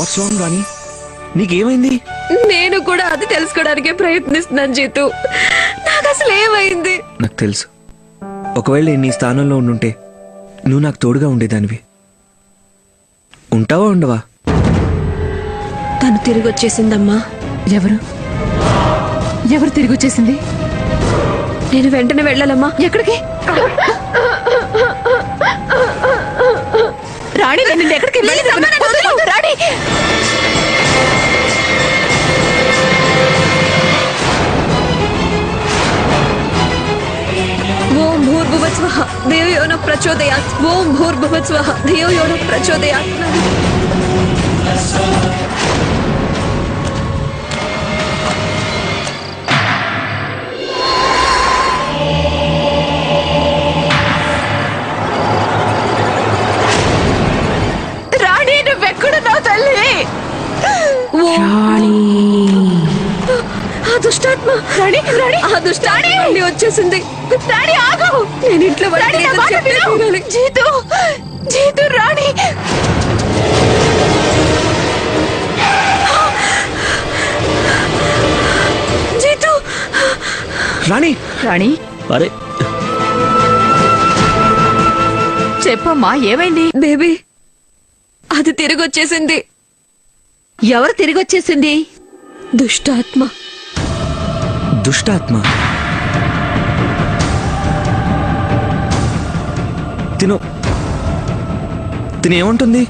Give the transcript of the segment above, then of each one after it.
What's wrong రాణి? నీకేమైంది? నేను కూడా అది తెలుసుకోవడానికే ప్రయత్నిస్తున్నాను జీతు. నాకు అసలు ఏమైంది? నాకు తెలుసు. ఒకవేళ నేను నీ స్థానంలో ఉండుంటే నువ్వు నాకు తోడుగా ఉండేదానివి. ఉంటావా ఉండవా? తను తిరిగి వచ్చేసిందమ్మా ఎవరు? ఎవరు తిరిగి వచ్చేసింది నేను వెంటనే వెళ్ళాలమ్మా. ఎక్కడికి? రాణి నేను నిన్ను ఎక్కడికి రాణి ఓం భూర్భువస్వః ధియో యో న ప్రచోదయాత్ ఓం భూర్భువస్వః ధియో యో న ప్రచోదయాత్. ఆ దుష్టాత్మ. రాణి రాణి. ఆ దుష్టాత్మ మళ్ళీ వచ్చేసింది. రాణి ఆగు. నేను ఇంట్లో విను. జీతు జీతు రాణి. జీతు. రాణి. రాణి. అరే. చెప్పమ్మా ఏమైంది? బేబీ అది తిరిగి వచ్చేసింది ఎవరు తిరిగి వచ్చేసింది దుష్టాత్మ. దుష్టాత్మ? తిను. తిను ఏముంటుంది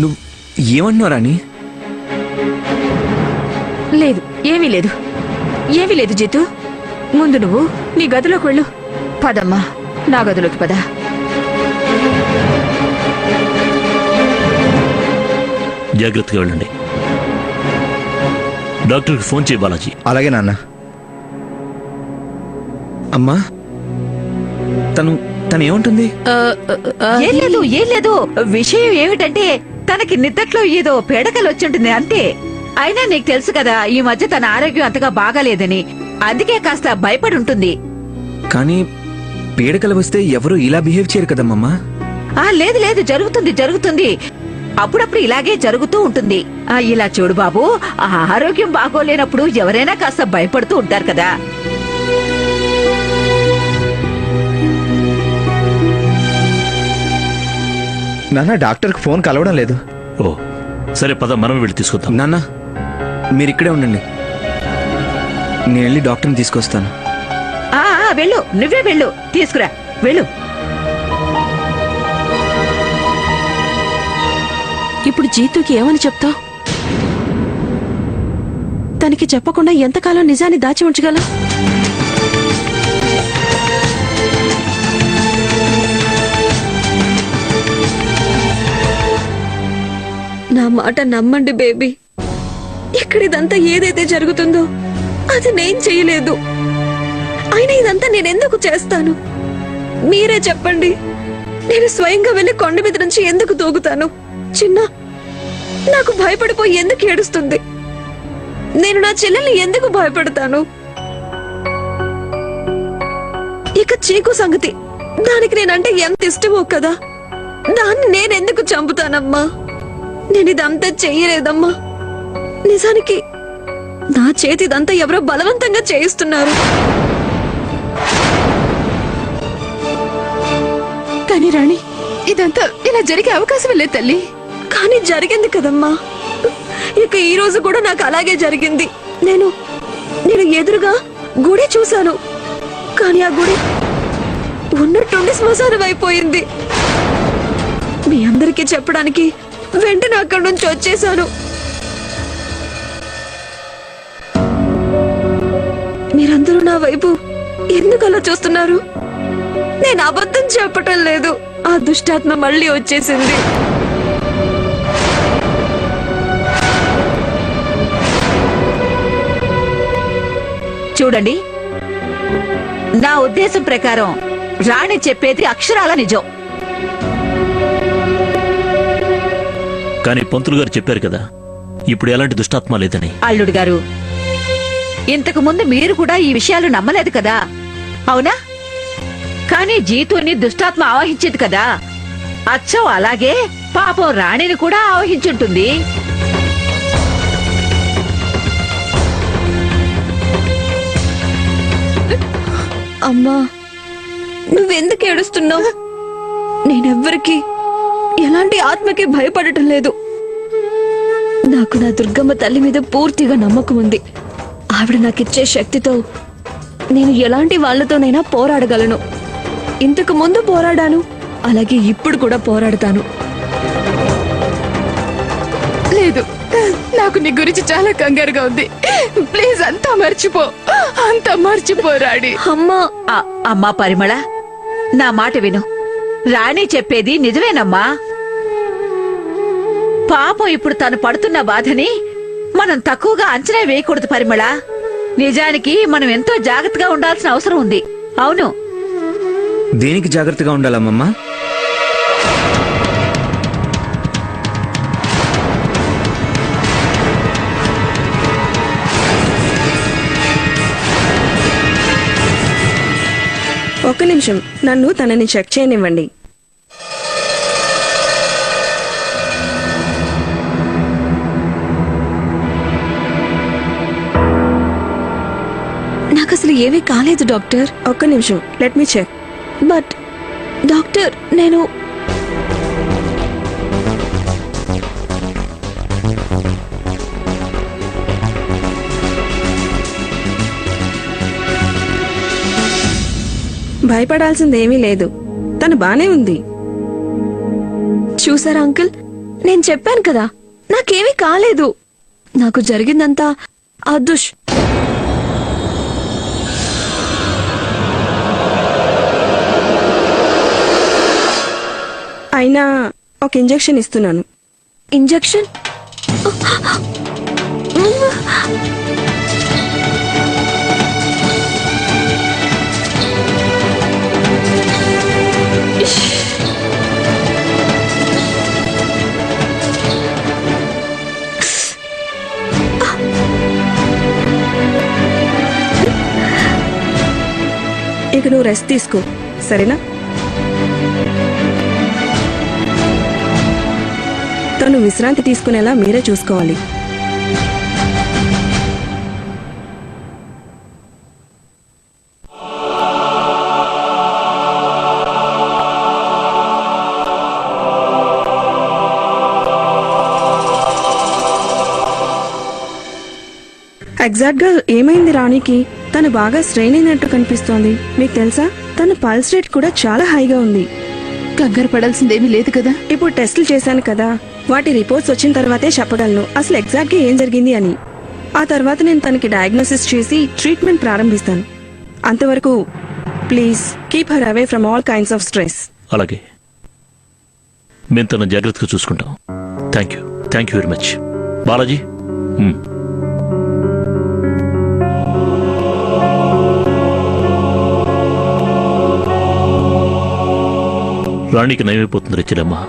నువ్వు ఏమంటున్నావు రాణి? లేదు ఏమీ లేదు. ఏమీ లేదు జీతు. ముందు నువ్వు నీ గదిలోకి వెళ్ళు. పదమ్మా. నా గదిలోకి పద. జాగ్రత్తగా వెళ్ళండి. డాక్టర్కి ఫోన్ చేయి బాలాజీ. అలాగే నాన్న. అమ్మా. తను తను ఏముంటుంది? ఏం లేదు ఏం లేదు. విషయం ఏమిటంటే తనకి నిద్దట్లో ఏదో పేడకలు వచ్చింటుంది అంతే. అయినా నీకు తెలుసు కదా ఈ మధ్య తన ఆరోగ్యం అంతగా బాగాలేదని. అందుకే కాస్త భయపడి ఉంటుంది. కానీ పీడకలు వస్తే ఎవరు ఇలా బిహేవ్ చేయరు కదమ్మమ్మా ఆ లేదు లేదు జరుగుతుంది జరుగుతుంది. అప్పుడప్పుడు ఇలాగే జరుగుతూ ఉంటుంది. ఆ ఇలా చూడు బాబు ఆ ఆరోగ్యం బాగోలేనప్పుడు ఎవరైనా కాస్త భయపడుతూ ఉంటారు కదా. నాన్న డాక్టర్కి ఫోన్ కలవడం లేదు. ఓ సరే పద మనం వెళ్ళి తీసుకొద్దాం. నాన్న మీరు ఇక్కడే ఉండండి. నేను వెళ్ళి డాక్టర్ని తీసుకొస్తాను. వెళ్ళు నువ్వే వెళ్ళు తీసుకురా వెళ్ళు. ఇప్పుడు జీతుకి ఏమని చెప్తావు? తనకి చెప్పకుండా ఎంతకాలం నిజాన్ని దాచి ఉంచగలం? నా మాట నమ్మండి బేబీ. ఇక్కడిదంతా ఏదైతే జరుగుతుందో అది నేను చేయలేదు. అయినా ఇదంతా నేనెందుకు చేస్తాను? మీరే చెప్పండి. నేను స్వయంగా వెళ్ళి కొండ మీద నుంచి ఎందుకు తూగుతాను చిన్న నాకు భయపడిపోయి ఎందుకు ఏడుస్తుంది? నేను నా చెల్లెల్ని ఎందుకు భయపడతాను? ఇక చీకు సంగతి. దానికి నేనంటే ఎంత ఇష్టమో కదా? దాన్ని నేనెందుకు చంపుతానమ్మా? నేను ఇదంతా చెయ్యలేదమ్మా. నిజానికి నా చేతి ఇదంతా ఎవరో బలవంతంగా చేయిస్తున్నారు. కానీ రాణి ఇదంతా ఇలా జరిగే అవకాశం లేదు తల్లి. కానీ జరిగింది కదమ్మా. ఇక ఈ రోజు కూడా నాకు అలాగే జరిగింది. నేను నేను ఎదురుగా గుడి చూశాను. కానీ ఆ గుడి ఉన్నట్టుండి శ్మశానం అయిపోయింది. మీ అందరికీ చెప్పడానికి వెంటనే అక్కడి నుంచి వచ్చేసాను మీరందరూ నా వైపు ఎందుకు అలా చూస్తున్నారు? నేను అబద్ధం చెప్పటం లేదు. ఆ దుష్టాత్మ మళ్ళీ వచ్చేసింది. చూడండి. నా ఉద్దేశం ప్రకారం రాణి చెప్పేది అక్షరాల నిజం. కానీ పంతులు గారు చెప్పారు కదా ఇప్పుడు ఎలాంటి దుష్టాత్మ లేదని. అల్లుడు గారు ఇంతకు ముందు మీరు కూడా ఈ విషయాలు నమ్మలేదు కదా? అవునా? కానీ జీతుని దుష్టాత్మ ఆవహించేది కదా. అచ్చం అలాగే పాపం రాణిని కూడా ఆవహించుంటుంది. అమ్మా నువ్వెందుకు ఏడుస్తున్నావు? నేనెవ్వరికి ఎలాంటి ఆత్మకి భయపడటం లేదు. నాకు నా దుర్గమ్మ తల్లి మీద పూర్తిగా నమ్మకం ఉంది. ఆవిడ నాకిచ్చే శక్తితో నేను ఎలాంటి వాళ్ళతోనైనా పోరాడగలను. ఇంతకు ముందు పోరాడాను అలాగే ఇప్పుడు కూడా పోరాడతాను. లేదు నాకు నీ గురించి చాలా కంగారుగా ఉంది. ప్లీజ్ అంతా మర్చిపో అంతా మర్చిపో రాణి. అమ్మా అమ్మా పరిమళ నా మాట విను. రాణి చెప్పేది నిజమేనమ్మా. పాపం ఇప్పుడు తను పడుతున్న బాధని మనం తక్కువగా అంచనా వేయకూడదు పరిమళ. నిజానికి మనం ఎంతో జాగ్రత్తగా ఉండాల్సిన అవసరం ఉంది. అవును. దేనికి జాగ్రత్తగా ఉండాలమ్మమ్మా? ఒక్క నిమిషం. నన్ను తనని చెక్ చేయనివ్వండి. నాకు అసలు ఏమీ కాలేదు డాక్టర్. ఒక్క నిమిషం. Let me check. But doctor నేను భయపడాల్సిందేమీ లేదు. తను బానే ఉంది. చూసారా అంకుల్? నేను చెప్పాను కదా నాకేమీ కాలేదు. నాకు జరిగిందంతా అదృష్ అయినా ఒక ఇంజెక్షన్ ఇస్తున్నాను. ఇంజెక్షన్? ఇక నువ్వు రెస్ట్ తీసుకో సరేనా? తను విశ్రాంతి తీసుకునేలా మీరే చూసుకోవాలి. ఎగ్జాక్ట్గా ఏమైంది రాణికి? తను బాగా స్ట్రెయిన్ అయినట్టు కనిపిస్తోంది. మీకు తెలుసా? తన పల్స్ రేట్ కూడా చాలా హైగా ఉంది. కంగారు పడాల్సిందేమీ లేదు కదా? ఇప్పుడు టెస్టులు చేశాను కదా. వాటి రిపోర్ట్స్ వచ్చిన తర్వాతే చెప్పగలను. అసలు ఎగ్జాక్ట్గా ఏం జరిగింది అని. ఆ తర్వాత నేను తనకి డయాగ్నోసిస్ చేసి ట్రీట్మెంట్ ప్రారంభిస్తాను. అంతవరకు please keep her away from all kinds of stress అలాగే. మేము తన జాగ్రత్తగా చూసుకుంటాం. Thank you thank you very much Balaji? రాణికి నయమైపోతుంది రెచ్చలమ్మా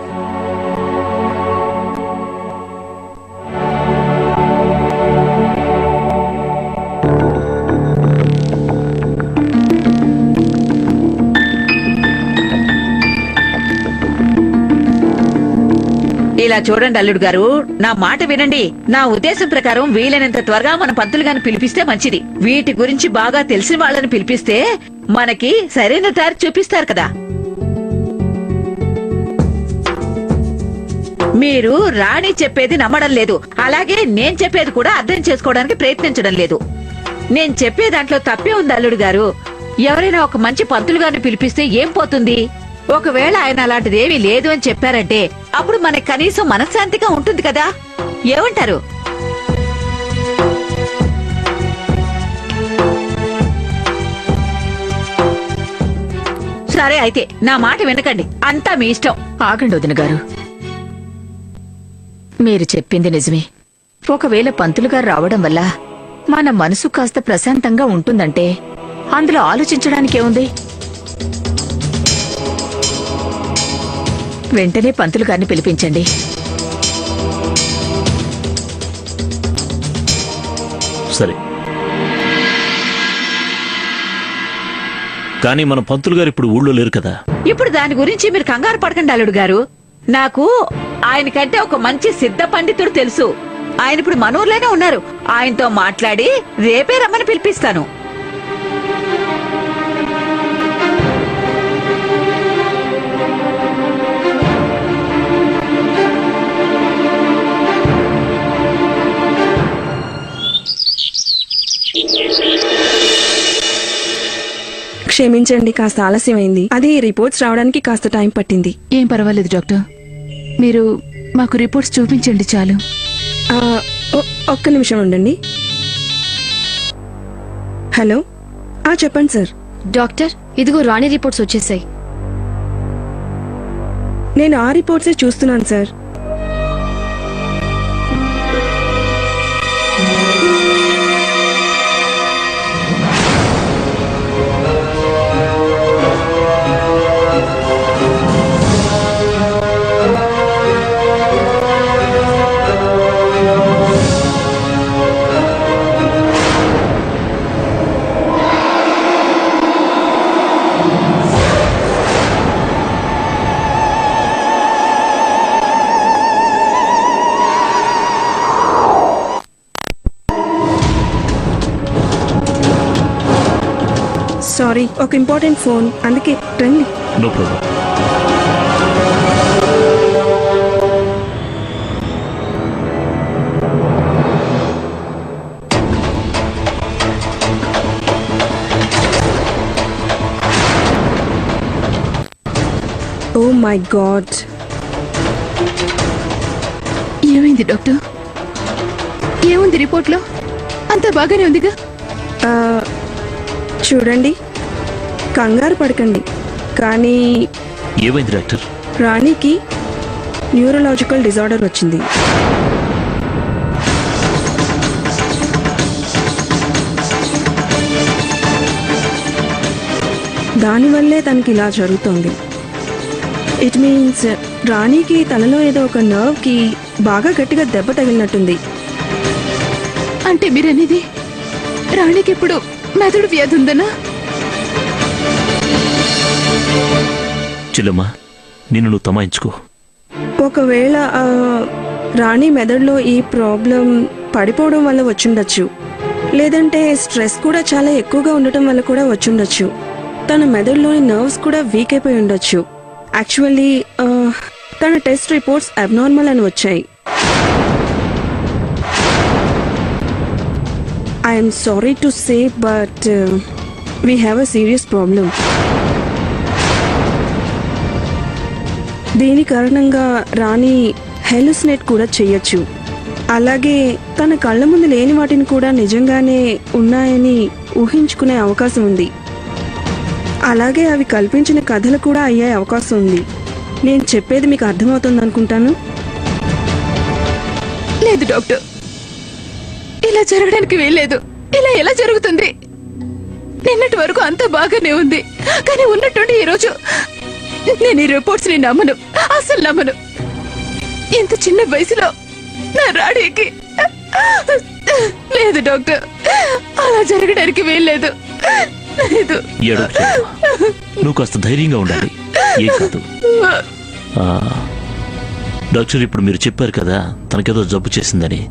ఇలా చూడండి అల్లుడు గారు నా మాట వినండి. నా ఉద్దేశం ప్రకారం వీలైనంత త్వరగా మన పంతులు గాని పిలిపిస్తే మంచిది. వీటి గురించి బాగా తెలిసిన వాళ్ళని పిలిపిస్తే మనకి సరైన దారి చూపిస్తారు కదా. మీరు రాణి చెప్పేది నమ్మడం లేదు. అలాగే నేను చెప్పేది కూడా అర్థం చేసుకోవడానికి ప్రయత్నించడం లేదు. నేను చెప్పే దాంట్లో తప్పే ఉంది అల్లుడు గారు. ఎవరైనా ఒక మంచి పంతులు గారిని పిలిపిస్తే ఏం పోతుంది? ఒకవేళ ఆయన అలాంటిది ఏమీ లేదు అని చెప్పారంటే అప్పుడు మనకి కనీసం మనశ్శాంతిగా ఉంటుంది కదా? ఏమంటారు? సరే అయితే నా మాట వినకండి. అంతా మీ ఇష్టం. ఆగండి వదిన గారు మీరు చెప్పింది నిజమే. ఒకవేళ పంతులు గారు రావడం వల్ల మన మనసు కాస్త ప్రశాంతంగా ఉంటుందంటే అందులో ఆలోచించడానికేముంది? వెంటనే పంతులు గారిని పిలిపించండి. సరే. కానీ మన పంతులు గారు ఇప్పుడు ఊళ్ళో లేరు కదా. ఇప్పుడు దాని గురించి మీరు కంగారు పడకండి అల్లుడు గారు. నాకు ఆయనకంటే ఒక మంచి సిద్ధ పండితుడు తెలుసు. ఆయన ఇప్పుడు మన ఊర్లోనే ఉన్నారు. ఆయనతో మాట్లాడి రేపే రమ్మని పిలిపిస్తాను. క్షమించండి కాస్త ఆలస్యమైంది. అది రిపోర్ట్స్ రావడానికి కాస్త టైం పట్టింది. ఏం పర్వాలేదు డాక్టర్. మీరు మాకు రిపోర్ట్స్ చూపించండి చాలు. ఒక్క నిమిషం ఉండండి. హలో? ఆ చెప్పండి సార్. డాక్టర్ ఇదిగో రాణి రిపోర్ట్స్ వచ్చేసాయి. నేను ఆ రిపోర్ట్సే చూస్తున్నాను సార్. ఒక ఇంపార్టెంట్ ఫోన్. అందుకే రండి. No problem oh my god ఏమైంది డాక్టర్? ఏముంది రిపోర్ట్లో? అంతా బాగానే ఉందిగా? చూడండి. కంగారు పడకండి. కానీ ఏమైంది డాక్టర్? రాణికి న్యూరలాజికల్ డిజార్డర్ వచ్చింది. దానివల్లే తనకి ఇలా జరుగుతోంది. ఇట్ మీన్స్ రాణికి తలలో ఏదో ఒక నర్వ్కి బాగా గట్టిగా దెబ్బ తగిలినట్టుంది. అంటే మీరనేది రాణికి ఇప్పుడు మెదడు వ్యాధి ఉందనా? చెల్లెమ్మా నిన్ను నువ్వు తమాయించుకో. ఒకవేళ రాణి మెదడులో ఈ ప్రాబ్లం పడిపోవడం వల్ల వచ్చిండొచ్చు. లేదంటే స్ట్రెస్ కూడా చాలా ఎక్కువగా ఉండటం వల్ల కూడా వచ్చిండొచ్చు. తన మెదడులోని నర్వ్స్ కూడా వీక్ అయిపోయి ఉండొచ్చు. యాక్చువల్లీ తన టెస్ట్ రిపోర్ట్స్ అబ్నార్మల్ అని వచ్చాయి. I'm sorry to say but we have a serious problem. దీని కారణంగా రాణి హెలుసినేట్ కూడా చేయొచ్చు? అలాగే తన కళ్ళ ముందు లేని వాటిని కూడా నిజంగానే ఉన్నాయని ఊహించుకునే అవకాశం ఉంది. అలాగే అవి కల్పించిన కథలు కూడా అయ్యే అవకాశం ఉంది. నేను చెప్పేది మీకు అర్థమవుతుంది అనుకుంటాను? లేదు డాక్టర్. ఇలా జరగడానికి వీల్లేదు. ఇలా ఎలా జరుగుతుంది? నిన్నటి వరకు అంతా బాగానే ఉంది. కానీ ఉన్నట్టుండి ఈరోజు నేను ఈ రిపోర్ట్స్ని నమ్మను. అసలు నమ్మను. ఇంత చిన్న వయసులో నా రాడీకి లేదు డాక్టర్. అలా జరగడానికి వీల్లేదు. లేదు. నువ్వు కాస్త ధైర్యంగా ఉండాలి. ఏం కాదు. ఆ, డాక్టర్ ఇప్పుడు మీరు చెప్పారు కదా తనకేదో జబ్బు చేసిందని.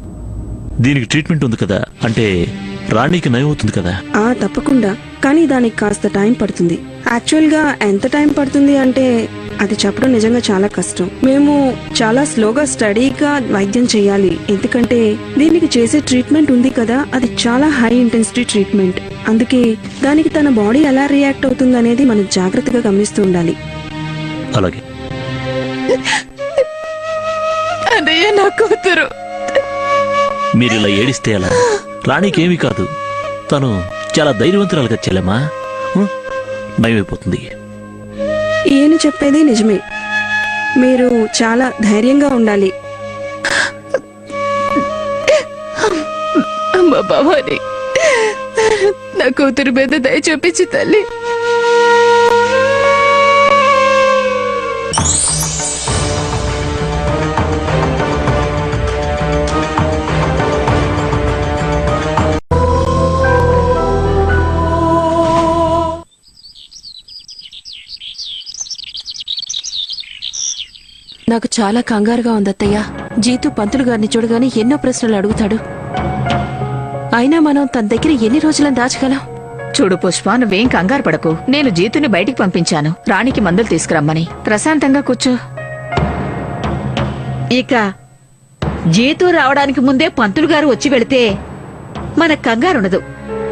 దీనికి ట్రీట్మెంట్ ఉంది కదా అంటే రాణికి నయం అవుతుంది కదా. ఆ తప్పకుండా. కానీ దానికి కాస్త టైం పడుతుంది. యాక్చువల్గా ఎంత టైం పడుతుంది అంటే అది చెప్పడం నిజంగా చాలా కష్టం. మేము చాలా స్లోగా స్టడీగా వైద్యం చేయాలి. ఎందుకంటే దీనికి చేసే ట్రీట్మెంట్ ఉంది కదా అది చాలా హై ఇంటెన్సిటీ ట్రీట్మెంట్. అందుకే దానికి తన బాడీ ఎలా రియాక్ట్ అవుతుంది అనేది మనం జాగ్రత్తగా గమనిస్తూ ఉండాలి. అలాగే. అన్నయ్య నా కూతురు. మీరు ఇలా ఏడిస్తే ఎలా? రాణికి ఏమీ కాదు. తను చాలా ధైర్యవంతురాలుగా చెల్లెమ్మా. ఉం? నయమైపోతుంది ఈయన చెప్పేది నిజమే. మీరు చాలా ధైర్యంగా ఉండాలి. అమ్మ భవాని నా కూతురు మీద దయ చూపించి తల్లి. నాకు చాలా కంగారుగా ఉందత్తయ్య. జీతు పంతులు గారిని చూడగానే ఎన్నో ప్రశ్నలు అడుగుతాడు. అయినా మనం తన దగ్గర ఎన్ని రోజులను దాచగలం? చూడు పుష్ప నువ్వేం కంగారు పడకు. నేను జీతుని బయటికి పంపించాను. రాణికి మందులు తీసుకురమ్మని. ప్రశాంతంగా కూర్చో. ఇక జీతు రావడానికి ముందే పంతులు గారు వచ్చి వెళితే మన కంగారుండదు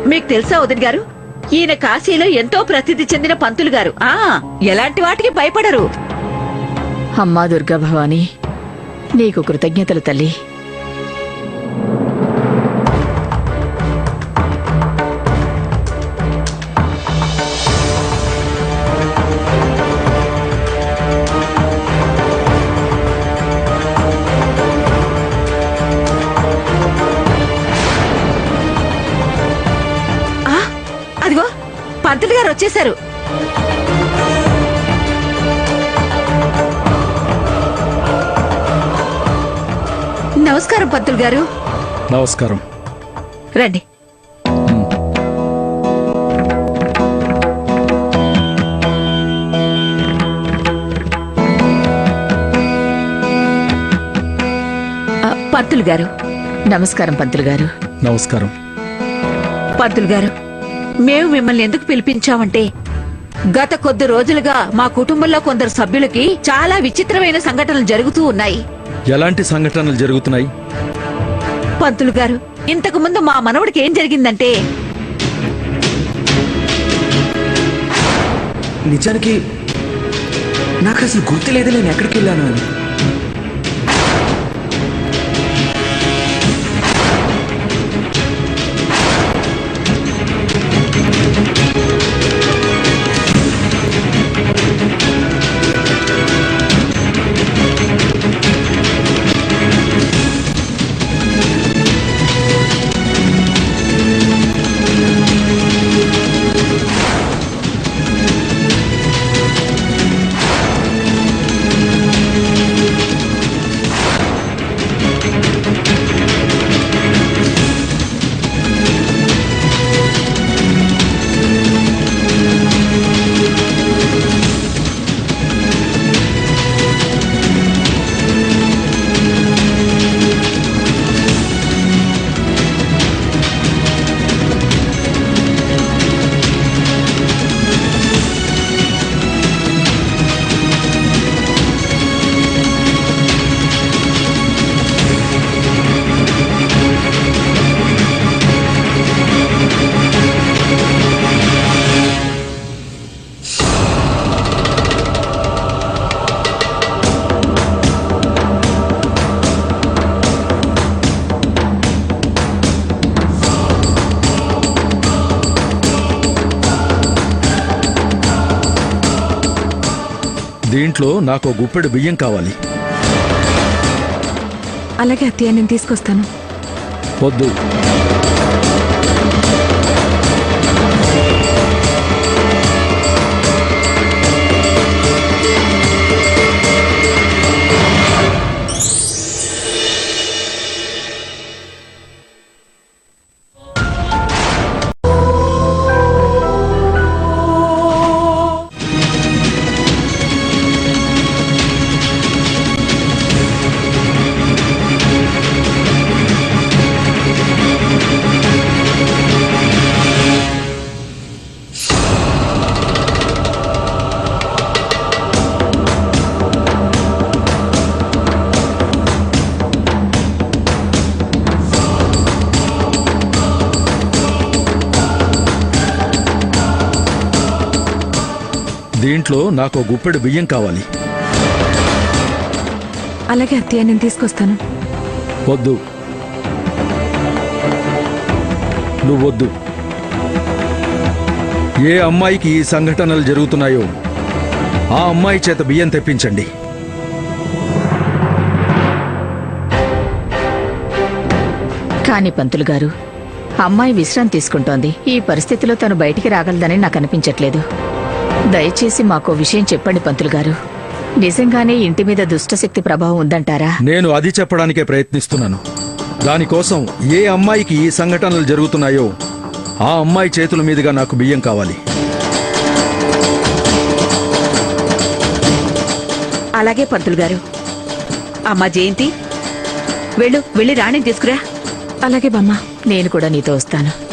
మీకు తెలుసా ఉదయ్ గారు? ఈయన కాశీలో ఎంతో ప్రసిద్ధి చెందిన పంతులు గారు. ఆ ఎలాంటి వాటికి భయపడరు. అమ్మా దుర్గా భవాని నీకు కృతజ్ఞతలు తల్లి. అదిగో పంతులు గారు వచ్చేశారు. నమస్కారం పంతులు గారు. నమస్కారం. రండి. పంతులు గారు. నమస్కారం పంతులు గారు. నమస్కారం. పంతులు గారు మేము మిమ్మల్ని ఎందుకు పిలిపించామంటే గత కొద్ది రోజులుగా మా కుటుంబంలో కొందరు సభ్యులకి చాలా విచిత్రమైన సంఘటనలు జరుగుతూ ఉన్నాయి. ఎలాంటి సంఘటనలు జరుగుతున్నాయి? పంతులు గారు ఇంతకు ముందు మా మనవడికి ఏం జరిగిందంటే? నిజానికి నాకు అసలు గుర్తులేదు నేను ఎక్కడికి వెళ్ళాను అని. దీంట్లో నాకు గుప్పెడు బియ్యం కావాలి. అలాగే అత్తయ్య నేను తీసుకొస్తాను. వద్దు. దీంట్లో నాకు గుప్పెడు బియ్యం కావాలి. అలాగే అత్తయ్య నేను తీసుకొస్తాను. వద్దు. నువ్వొద్దు. ఏ అమ్మాయికి ఈ సంఘటనలు జరుగుతున్నాయో ఆ అమ్మాయి చేత బియ్యం తెప్పించండి. కాని పంతులు గారు అమ్మాయి విశ్రాంతి తీసుకుంటోంది. ఈ పరిస్థితిలో తను బయటికి రాగలదని నాకు అనిపించట్లేదు. దయచేసి మాకో విషయం చెప్పండి పంతులు గారు. నిజంగానే ఇంటి మీద దుష్టశక్తి ప్రభావం ఉందంటారా? నేను అది చెప్పడానికే ప్రయత్నిస్తున్నాను. దానికోసం ఏ అమ్మాయికి ఈ సంఘటనలు జరుగుతున్నాయో ఆ అమ్మాయి చేతుల మీదుగా నాకు బియ్యం కావాలి. అలాగే పంతులు గారు. అమ్మా జయంతి. వెళ్ళు వెళ్ళి రాణిని తీసుకురా. అలాగే బామ్మ. నేను కూడా నీతో వస్తాను.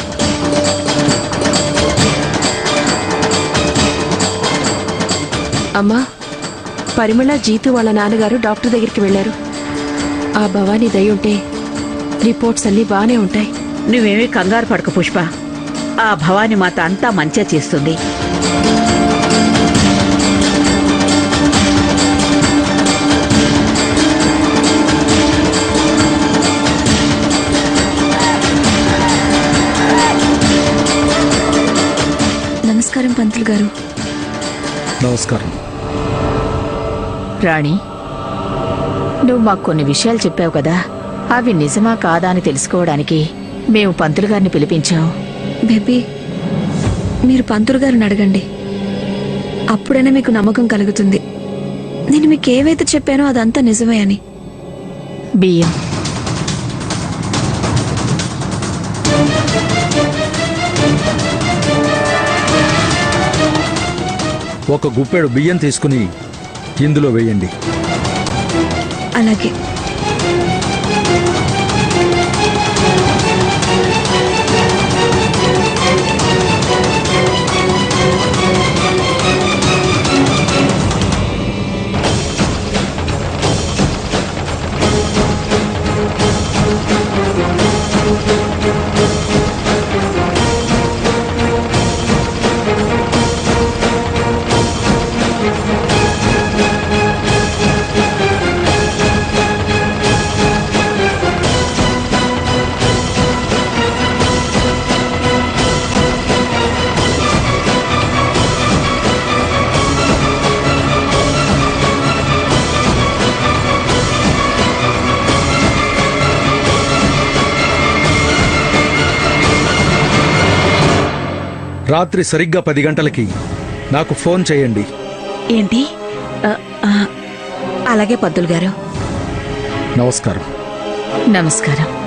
అమ్మా పరిమళ జీతు వాళ్ళ నాన్నగారు డాక్టర్ దగ్గరికి వెళ్ళారు ఆ భవానీ దయ ఉంటే రిపోర్ట్స్ అన్నీ బానే ఉంటాయి. నువ్వేమీ కంగారు పడక పుష్ప. ఆ భవాని మాత అంతా మంచిగా చేస్తుంది. నమస్కారం పంతులు గారు. నమస్కారం. రాణి నువ్వు మాకు కొన్ని విషయాలు చెప్పావు కదా. అవి నిజమా కాదా అని తెలుసుకోవడానికి మేము పంతులు గారిని పిలిపించాం. బేబీ మీరు పంతులు గారిని అడగండి. అప్పుడైనా మీకు నమ్మకం కలుగుతుంది. నేను మీకు ఏవైతే చెప్పానో అదంతా నిజమే అని. బియ్యం. ఒక గుప్పెడు బియ్యం తీసుకుని ఇందులో వేయండి. అలాగే. రాత్రి సరిగ్గా పది గంటలకి నాకు ఫోన్ చేయండి. ఏంటి? అలాగే పద్దులు గారు. నమస్కారం. నమస్కారం.